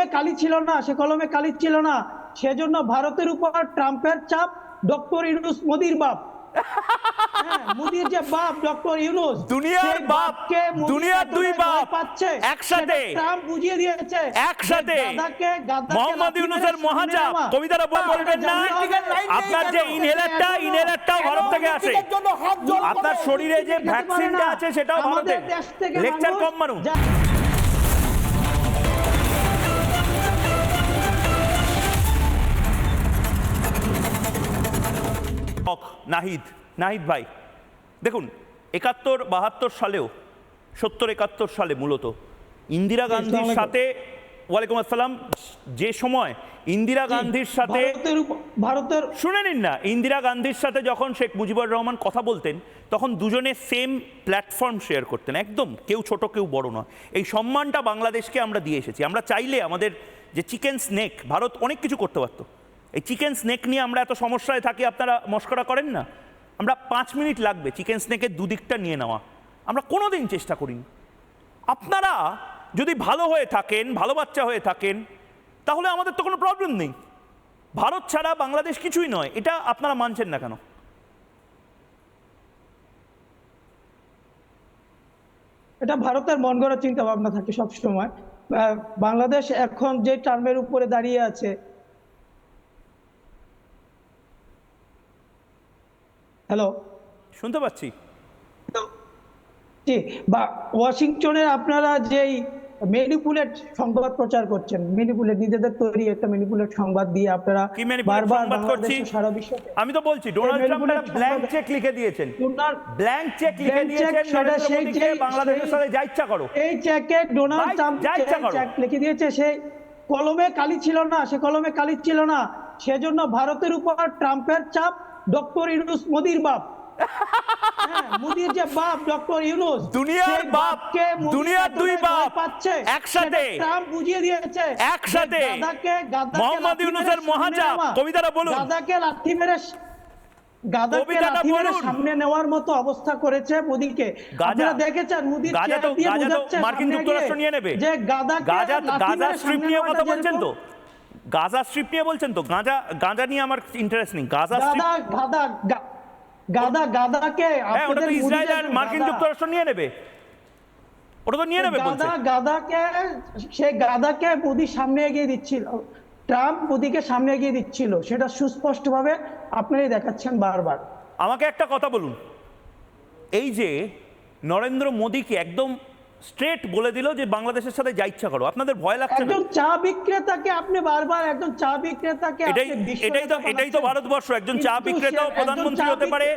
কলমে কালি ছিল না সে কলমে কালি ছিল না। সেজন্য ভারতের উপর ট্রাম্পের চাপ ডক্টর ইউনুস মোদির বাপ। হ্যাঁ, মোদির যে বাপ ডক্টর ইউনুস দুনিয়ার বাপ, দুনিয়ার দুই বাপ, পাচ্ছে। একসাথে। ট্রাম্প বুঝিয়ে দিয়েছে। একসাথে। মোহাম্মদ ইউনুসের নেওয়া। কবিতাটা বল- বলবেন না। আপনার যে ইনহেলারটা ইনহেলারটাও ভারত থেকে আসে। আপনার শরীরে যে ভ্যাকসিনটা আছে সেটাও থেকে লেকচার কম মানুষ। হক নাহিদ নাহিদ ভাই। দেখুন একাত্তর বাহাত্তর সালেও সত্তর একাত্তর সালে মূলত। ইন্দিরা গান্ধীর সাথে ওয়ালাইকুম আসসালাম যে সময় ইন্দিরা গান্ধীর সাথে ভারতের শুনে নিন না ইন্দিরা গান্ধীর সাথে যখন শেখ মুজিবুর রহমান কথা বলতেন তখন দুজনে সেম প্ল্যাটফর্ম শেয়ার করতেন একদম কেউ ছোট কেউ বড় নয়। এই সম্মানটা বাংলাদেশকে আমরা দিয়ে এসেছি। আমরা চাইলে আমাদের যে চিকেন স্নেক ভারত অনেক কিছু করতে পারতো। এই চিকেন স্নেক নিয়ে আমরা এত সমস্যায় থাকি, আপনারা মস্করা করেন না? আমরা পাঁচ মিনিট লাগবে চিকেন স্নেকের দুদিকটা নিয়ে নেওয়া। আমরা কোনোদিন চেষ্টা করিনি। আপনারা যদি ভালো হয়ে থাকেন, ভালো বাচ্চা হয়ে থাকেন, তাহলে আমাদের তো কোনো প্রবলেম নেই। ভারত ছাড়া বাংলাদেশ কিছুই নয়। এটা আপনারা মানছেন না কেন? এটা ভারতের মন গড়া চিন্তা ভাবনা থাকে সবসময়। বাংলাদেশ এখন যে টার্মের উপরে দাঁড়িয়ে আছে হ্যালো। শুনতে পাচ্ছি। জি বা ওয়াশিংটনের আপনারা যেই ম্যানিপুলেট সংবাদ প্রচার করছেন ম্যানিপুলেট নিজেদের তৈরি একটা ম্যানিপুলেট সংবাদ দিয়ে আপনারা বারবার সংবাদ করছি? বাংলাদেশ সারা বিশ্বে আমি তো বলছি ডোনাল্ড ট্রাম্প একটা ব্ল্যাঙ্ক চেক লিখে দিয়েছেন। ডোনাল্ড ব্ল্যাঙ্ক চেক লিখে দিয়েছেন সেটা সেই যে- বাংলাদেশের সাথে যা ইচ্ছা করো। এই চেকে ডোনাল্ড ট্রাম্প যা ইচ্ছা করো। চেক লিখে দিয়েছে সেই কলমে কালি ছিল না সে কলমে কালি ছিল না। সেজন্য ভারতের উপর ট্রাম্পের চাপ ডক্টর ইউনুস মোদির বাপ হ্যাঁ, মোদির যে বাপ ডক্টর ইউনুস দুনিয়ার বাপ, দুনিয়ার দুই বাপ, পাচ্ছে একসাথে। ট্রাম্প বুঝিয়ে দিয়েছে একসাথে। গাদাকে গাদাকে মোহাম্মদ ইউনুসের কবিতাটা বলুন। গাদাকে লাথি মেরে গাদাকে কবিতাটা মেরে সামনে নেওয়ার মতো অবস্থা করেছে মোদিকে। আপনারা দেখেছেন মোদির গাজা তো গাজা তো মার্কিন যুক্তরাষ্ট্র নিয়ে নেবে যে গাদাকে গাজা গাজা স্ট্রিপ নিয়ে কথা বলছেন তো গাজা স্ট্রিপ নিয়ে বলছেন তো? গাঁজা গাঁজা নিয়ে আমার ইন্টারেস্ট নেই। গাজা স্ট্রিপ গাদা গাদা গাদাকে হ্যাঁ ওটা তো ইসরায়েল আর মার্কিন যুক্তরাষ্ট্র নিয়ে নেবে। ওটা তো নিয়ে নেবে বলছে। গাদা গাদাকে সে গাদাকে মোদি সামনে এগিয়ে দিচ্ছিল। ট্রাম্প মোদিকে সামনে এগিয়ে দিচ্ছিল। সেটা সুস্পষ্টভাবে আপনারাই দেখাচ্ছেন বারবার। আমাকে একটা কথা বলুন। এই যে নরেন্দ্র মোদীকে একদম স্ট্রেট বলে দিল যে বাংলাদেশের সাথে যা ইচ্ছা করো। আপনাদের ভয় লাগছে না? একজন চা বিক্রেতাকে আপনি বারবার একজন চা বিক্রেতাকে এটাই এটাই তো এটাই তো ভারতবর্ষ। একজন চা বিক্রেতাও প্রধানমন্ত্রী হতে পারে।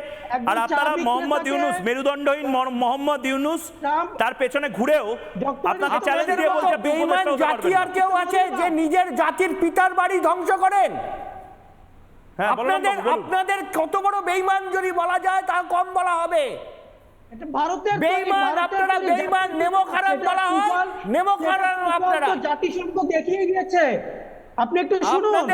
আর আপনারা মোহাম্মদ ইউনুস মেরুদণ্ডহীন মোহাম্মদ ইউনুস তার পেছনে ঘুরেও আপনাকে আপনাদের চ্যালেঞ্জ দিয়ে বলছে বেঈমান জাতি আর কেউ আছে যে নিজের জাতির পিতার বাড়ি ধ্বংস করেন। হ্যাঁ আপনাদের আপনাদের কত বড় বেঈমান যদি বলা যায় তা কম বলা হবে। ভারতের বেঈমান, আপনারা বেঈমান, নেমো খারাপ বলা হয়, নেমো খারাপ আপনারা। জাতিসংঘ দেখিয়ে গিয়েছে আপনি একটু শুনুন।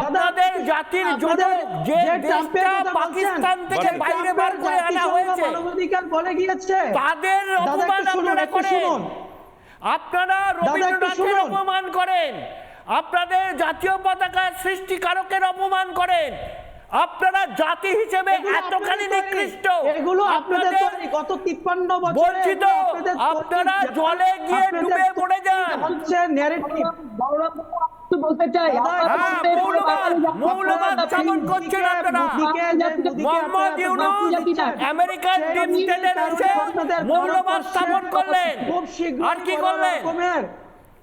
আপনাদের জাতির জন্য যে দেশটা পাকিস্তান থেকে বাইরে বার করে আনা হয়েছে। মানবাধিকার বলে গিয়েছে। তাদের অপমান আপনারা করেন। আপনারা রবীন্দ্রনাথের অপমান করেন। আপনাদের জাতীয় পতাকার সৃষ্টিকারকের অপমান করেন। আপনারা জাতি হিসেবে এতখানি নিকৃষ্ট। এগুলো আপনাদের। গত 53 বছরে। আপনারা জলে গিয়ে ডুবে মরে যান। হচ্ছে ন্যারেটিভ বলতে চাই হ্যাঁ, বলতে- মৌলবাদ, মৌলবাদ স্থাপন করছেন আপনারা। মোদিকে যে মোদিকে মোহাম্মদ ইউনুস আমেরিকান ডিপ স্টেটের কারণে এসে আপনাদের মৌলবাদ স্থাপন করলেন আর কি করলেন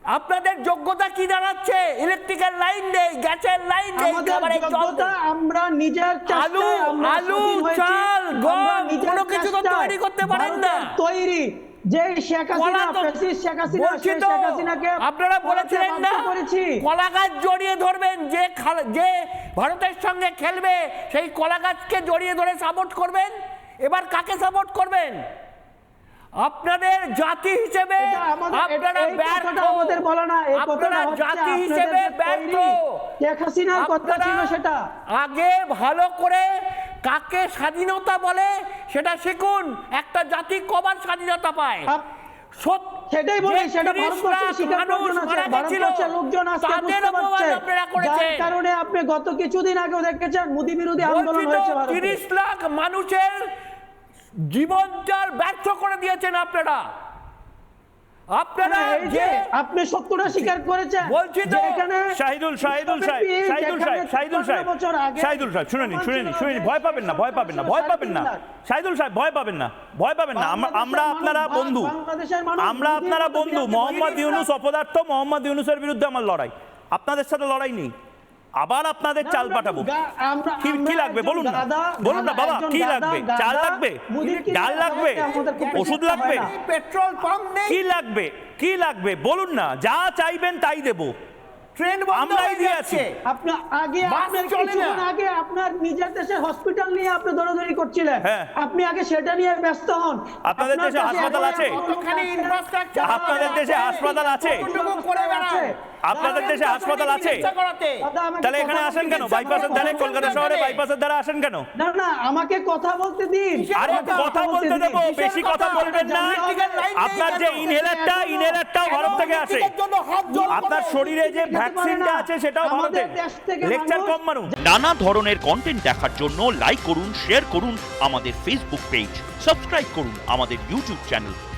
আপনাদের যোগ্যতা কি দাঁড়াচ্ছে? ইলেকট্রিক্যাল লাইন নেই গ্যাসের লাইন নেই খাবারের যোগ্যতা আমরা নিজের আলু, আলু, চাল, গম, কোনো কিছু তো তৈরি করতে পারেন না। তৈরি যে শেখ হাসিনা ফ্যাসিস্ট শেখ হাসিনা শেখ হাসিনাকে আপনারা বলেছিলেন না? কলা গাছ জড়িয়ে ধরবেন যে যে ভারতের সঙ্গে খেলবে সেই কলা গাছকে জড়িয়ে ধরে সাপোর্ট করবেন? এবার কাকে সাপোর্ট করবেন? আপনাদের জাতি হিসেবে আপনারা ব্যর্থ। আমাদের বলা না, এই কথাটা আপনারা জাতি হিসেবে ব্যর্থ। শেখ হাসিনার কথা ছিল সেটা। আগে ভালো করে কাকে স্বাধীনতা বলে সেটা শিখুন। একটা জাতি কবার স্বাধীনতা পায়। সেটাই বলি সেটা 30 ভারতবর্ষের লোকজন আজকে বুঝতে পারছে। যার কারণে আপনি গত কিছুদিন আগেও দেখেছেন মোদি বিরোধী আন্দোলন হয়েছে ভারতে। তিরিশ লাখ মানুষের জীবনটার ব্যর্থ করে দিয়েছেন আপনারা। আপনারা হ্যাঁ, যে আপনি সত্যটা স্বীকার করেছেন বলছি তো, এখানে শাহিদুল শাহিদুল সাহেব শাহিদুল সাহেব শাহিদুল সাহেব 15 বছর আগে শাহিদুল সাহেব শুনে নিন শুনে নিন শুনে নিন ভয় পাবেন না ভয় পাবেন না ভয় পাবেন না শাহিদুল সাহেব ভয় পাবেন না ভয় পাবেন না। আমরা- আপনারা বন্ধু আমরা আপনারা বন্ধু মোহাম্মদ ইউনুস অপদার্থ মোহাম্মদ ইউনুসের বিরুদ্ধে আমার লড়াই। আপনাদের সাথে লড়াই নেই। আবার আপনাদের চাল পাঠাবো। কি কি লাগবে? বলুন না। বলুন না বাবা কি লাগবে? চাল লাগবে? ডাল লাগবে? ওষুধ লাগবে? পেট্রোল পাম্প নেই। কি লাগবে? কি লাগবে? বলুন না যা চাইবেন তাই দেবো। ট্রেন আমরাই দিয়ে আছি। আপনার আগে আপনার কিছুক্ষণ আগে আপনার নিজের দেশের হসপিটাল নিয়ে আপনি দৌড়াদৌড়ি করছিলেন। হ্যাঁ। আপনি আগে সেটা নিয়ে ব্যস্ত হন। আপনাদের দেশে হাসপাতাল আছে? আপনাদের দেশে হাসপাতাল আছে? আপনাদের দেশে হাসপাতাল আছে? তাহলে এখানে আসেন কেন। বাইপাসের ধারে কলকাতা শহরে। বাইপাসের ধারে আসেন কেন? না না আমাকে কথা বলতে দিন। আরে কথা কথা বলতে। দেবো বেশি কথা? বলবেন না। আপনার যে ইনহেলারটা ইনহেলারটাও ভারত থেকে আসে। আপনার শরীরে যে ভ্যাকসিনটা আছে সেটাও থেকে লেকচার কম মারুন। নানা ধরনের কন্টেন্ট দেখার জন্য লাইক করুন শেয়ার করুন আমাদের ফেসবুক পেজ সাবস্ক্রাইব করুন আমাদের ইউটিউব চ্যানেল